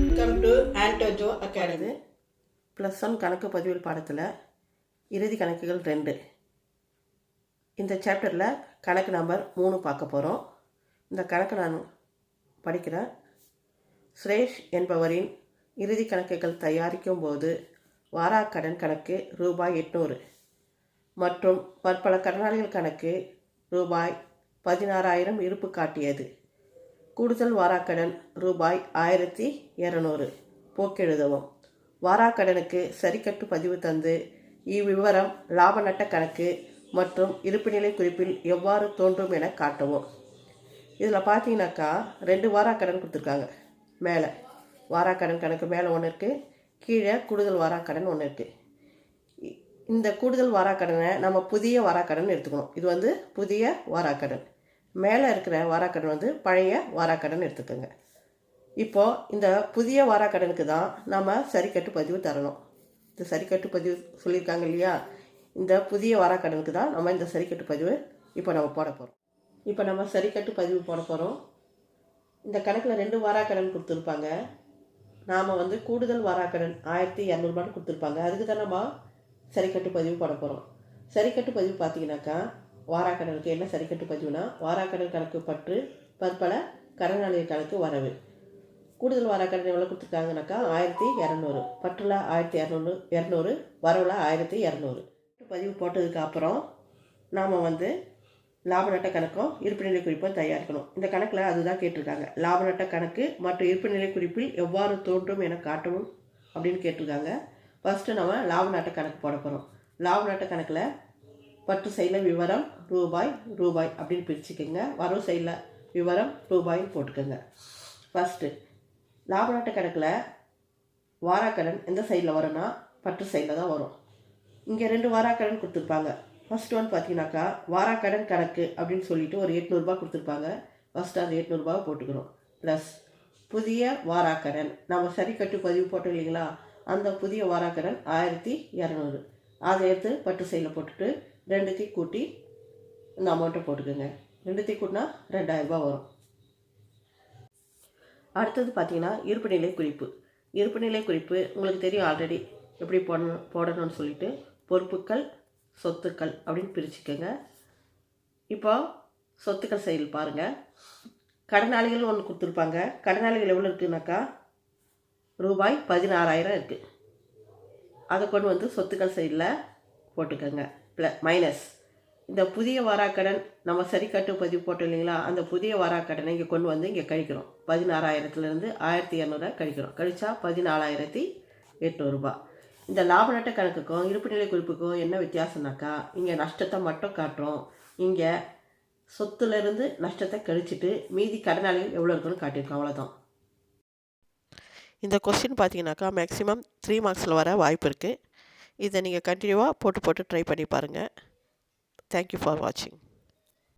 Welcome to ஆண்டோஜோ academy plus one கணக்கு பதிவில் பாடத்தில் இறுதி கணக்குகள் ரெண்டு. இந்த சாப்டரில் கணக்கு நம்பர் மூணு பார்க்க போகிறோம் இந்த கணக்கு நான் படிக்கிறேன் சுரேஷ் என்பவரின் இறுதி கணக்குகள் தயாரிக்கும் போது வாராக்கடன் கணக்கு ரூபாய் எட்நூறு மற்றும் பற்பல கடனாளிகள் கணக்கு ரூபாய் பதினாறாயிரம் இருப்பு காட்டியது. கூடுதல் வாராக்கடன் ரூபாய் ஆயிரத்தி இரநூறு. போக்கெழுதவும். வாராக்கடனுக்கு சரிக்கட்டு பதிவு தந்து இவ்விவரம் லாப நட்ட கணக்கு மற்றும் இருப்புநிலை குறிப்பில் எவ்வாறு தோன்றும் என காட்டவும். இதில் பார்த்தீங்கன்னாக்கா ரெண்டு வாராக்கடன் கொடுத்துருக்காங்க. மேலே. வாராக்கடன் கணக்கு மேலே ஒன்று இருக்குது கீழே கூடுதல் வாராக்கடன் ஒன்று இருக்குது இந்த கூடுதல் வாராக்கடனை நம்ம புதிய வாராக்கடன் எடுத்துக்கணும். இது வந்து புதிய வாராக்கடன். மேலே இருக்கிற வாராக்கடன் வந்து பழைய வாராக்கடன் எடுத்துக்கோங்க. இப்போது இந்த புதிய வாராக்கடனுக்கு தான் நம்ம சரிக்கட்டு பதிவு தரணும். இந்த சரிக்கட்டு பதிவு சொல்லியிருக்காங்க இல்லையா? இந்த புதிய வாராக்கடனுக்கு தான் நம்ம இந்த சரிக்கட்டு பதிவு இப்போ நம்ம போட போகிறோம் இப்போ நம்ம சரிக்கட்டு பதிவு போட போகிறோம் இந்த கணக்கில் ரெண்டு வாராக்கடன் கொடுத்துருப்பாங்க. நாம் வந்து கூடுதல் வாராக்கடன் ஆயிரத்தி இரநூறுபான்னு கொடுத்துருப்பாங்க. அதுக்கு தான் நம்ம சரிக்கட்டு பதிவு போட போகிறோம் சரிக்கட்டு பதிவு பார்த்தீங்கன்னாக்கா வாராக்கடனுக்கு என்ன சரிக்கட்டு பதிவுனா வாராக்கடன் கணக்கு பற்று பற்பல கடனாளிய கணக்கு வரவு. கூடுதல் வாராக்கடன் எவ்வளோ கொடுத்துருக்காங்கனாக்கா ஆயிரத்தி இரநூறு. பற்றுல ஆயிரத்தி இரநூறு இரநூறு வரவில் ஆயிரத்தி இரநூறு. பதிவு போட்டதுக்கு அப்புறம் நாம் வந்து லாப நட்ட கணக்கும் இருப்புநிலை குறிப்பும் தயாரிக்கணும். இந்த கணக்கில் அதுதான் கேட்டிருக்காங்க. லாப நட்ட கணக்கு மற்றும் இருப்புநிலை குறிப்பில் எவ்வாறு தோன்றும் என காட்டவும் அப்படின்னு கேட்டிருக்காங்க. ஃபஸ்ட்டு நம்ம லாப நட்ட கணக்கு போட போகிறோம் லாப நட்ட கணக்கில் பற்று சைடில் விவரம் ரூபாய் ரூபாய் அப்படின்னு பிரிச்சுக்கோங்க. வரவு சைடில் விவரம் ரூபாய்னு போட்டுக்கோங்க. ஃபஸ்ட்டு லாப நட்ட கணக்கில் வாராக்கடன் எந்த சைடில் வரும்னா பற்று சைடில் தான் வரும். இங்கே ரெண்டு வாராக்கடன் கொடுத்துருப்பாங்க. ஃபஸ்ட் ஒன் பார்த்தீங்கன்னாக்கா வாராக்கடன் கணக்கு அப்படின்னு சொல்லிட்டு ஒரு எட்நூறுபா கொடுத்துருப்பாங்க. ஃபஸ்ட்டு அந்த எட்நூறுபாவை போட்டுக்கிறோம். ப்ளஸ் புதிய வாராக்கடன். நம்ம சரி கட்டு பதிவு போட்டோம் இல்லைங்களா? அந்த புதிய வாராக்கடன் ஆயிரத்தி இரநூறு. அதை எடுத்து பட்டு சைடில் போட்டுட்டு ரெண்டுத்தையும் கூட்டி இந்த அமௌண்ட்டை போட்டுக்கோங்க. ரெண்டுத்தையும் கூட்டினா ரெண்டாயிரரூபா வரும். அடுத்தது பார்த்தீங்கன்னா இருப்புநிலை குறிப்பு. இருப்புநிலை குறிப்பு உங்களுக்கு தெரியும் ஆல்ரெடி எப்படி போடணும் போடணும்னு சொல்லிட்டு பொறுப்புக்கள் சொத்துக்கள் அப்படின்னு பிரிச்சுக்கோங்க. இப்போ சொத்துக்கள் செயல் பாருங்கள் கடனாளிகள் ஒன்று கொடுத்துருப்பாங்க. கடனாளிகள் எவ்வளோ இருக்குனாக்கா ரூபாய் பதினாறாயிரம் இருக்குது அதை கொண்டு வந்து சொத்துக்கள் சைடில் போட்டுக்கோங்க. ப்ள மைனஸ் இந்த புதிய வாராக்கடன் நம்ம சரி கட்டு பதிவு போட்டோம் இல்லைங்களா? அந்த புதிய வாராக்கடனை இங்கே கொண்டு வந்து இங்கே கழிக்கிறோம். பதினாறாயிரத்துலேருந்து ஆயிரத்தி இரநூறுவா கழிக்கிறோம். கழிச்சா பதினாலாயிரத்தி எட்நூறுபா இந்த லாப நட்ட கணக்குக்கும் இருப்புநிலை குறிப்புக்கும் என்ன வித்தியாசம்னாக்கா இங்கே நஷ்டத்தை மட்டும் காட்டுறோம். இங்கே சொத்துலேருந்து நஷ்டத்தை கழிச்சிட்டு மீதி கடனாளிகள் எவ்வளோ இருக்குன்னு காட்டியிருக்கோம். அவ்வளோதான் இந்த கொஸ்டின் பார்த்தீங்கன்னாக்கா மேக்ஸிமம் த்ரீ மார்க்ஸில் வர வாய்ப்பு இருக்குது இதை நீங்கள் கண்டினியூவாக போட்டு போட்டு ட்ரை பண்ணி பாருங்கள் தேங்க்யூ ஃபார் வாட்சிங்